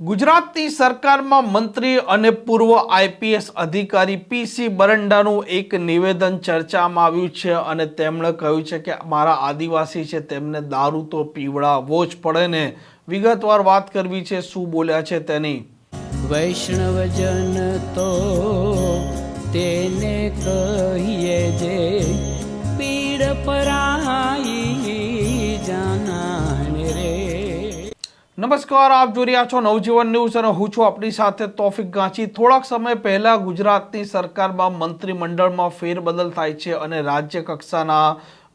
ગુજરાતની સરકારમાં મંત્રી અને પૂર્વ આઈપીએસ અધિકારી પીસી બરંડાનું એક નિવેદન ચર્ચામાં આવ્યું છે અને તેમણે કહ્યું છે કે મારા આદિવાસી છે, તેમને દારૂ તો પીવડાવવો જ પડે ને. વિગતવાર વાત કરવી છે, શું બોલ્યા છે તેની? વૈષ્ણવજન તો તેને કહીએ જે નમસ્કાર, આપ જોઈ રહ્યા છો નવજીવન ન્યૂઝ અને હું છું આપણી સાથે તોફિક ગાંચી. થોડાક સમય પહેલા ગુજરાતની સરકારમાં મંત્રીમંડળમાં ફેરબદલ થાય છે અને રાજ્ય કક્ષાના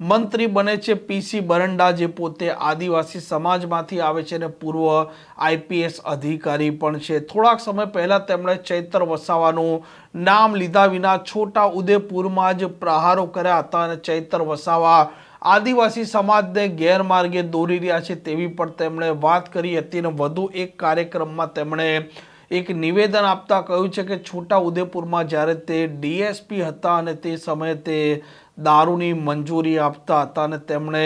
મંત્રી બને છે પીસી બરંડા, જે પોતે આદિવાસી સમાજમાંથી આવે છે અને પૂર્વ આઈપીએસ અધિકારી પણ છે. થોડાક સમય પહેલાં તેમણે ચૈત્ર વસાવાનું નામ લીધા વિના છોટા ઉદેપુરમાં જ પ્રહારો કર્યા હતા અને ચૈત્ર વસાવા આદિવાસી સમાજને ગેરમાર્ગે દોરી રહ્યા છે તેવી પણ તેમણે વાત કરી હતી અને વધુ એક કાર્યક્રમમાં તેમણે એક નિવેદન આપતા કહ્યું છે કે છોટા ઉદેપુરમાં જ્યારે તે ડીએસપી હતા અને તે સમયે તે દારૂની મંજૂરી આપતા હતા અને તેમણે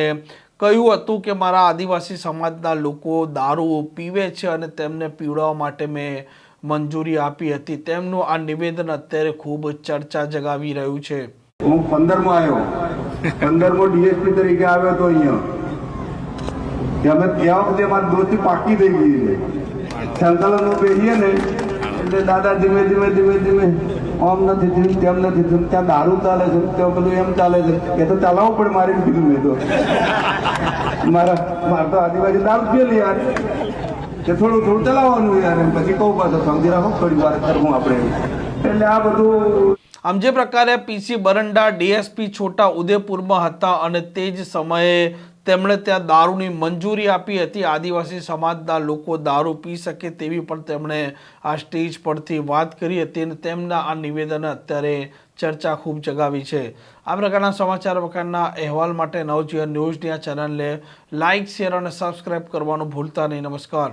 કહ્યું હતું કે મારા આદિવાસી સમાજના લોકો દારૂ પીવે છે અને તેમને પીવડાવવા માટે મેં મંજૂરી આપી હતી. તેમનું આ નિવેદન અત્યારે ખૂબ ચર્ચા જગાવી રહ્યું છે. હું પંદરમો આવ્યો. પંદરમો ડીએસપી તરીકે આવ્યો તો અહીંયા. અમે ત્યાં વખતે મારી દોસ્તી પાકી થઈ ગઈ છે. સંકલનો પહેરીએ ને, એટલે દાદા ધીમે ધીમે ધીમે ધીમે આમ નથી થયું, તેમ નથી થયું, ત્યાં દારૂ ચાલે છે, ત્યાં બધું એમ ચાલે છે. એ તો ચલાવવું પડે મારી કીધું મેં તો. મારા, મારે તો આજુબાજુ દારૂ પીએલી યાર. કે થોડું થોડું ચલાવવાનું યાર. એમ પછી કહું પાછો, સમજી રાખો થોડી વાર કરવું આપણે. એટલે આ બધું આમ જે પ્રકારે પીસી બરંડા ડીએસપી છોટા ઉદેપુરમાં હતા અને તે જ સમયે તેમણે ત્યાં દારૂની મંજૂરી આપી હતી. આદિવાસી સમાજના લોકો દારૂ પી શકે તેવી પણ તેમણે આ સ્ટેજ પરથી વાત કરી હતી અને તેમના આ નિવેદન અત્યારે ચર્ચા ખૂબ જગાવી છે. આ પ્રકારના સમાચાર પ્રકારના અહેવાલ માટે નવજીવન ન્યૂઝની આ ચેનલને લાઇક, શેર અને સબસ્ક્રાઇબ કરવાનું ભૂલતા નહીં. નમસ્કાર.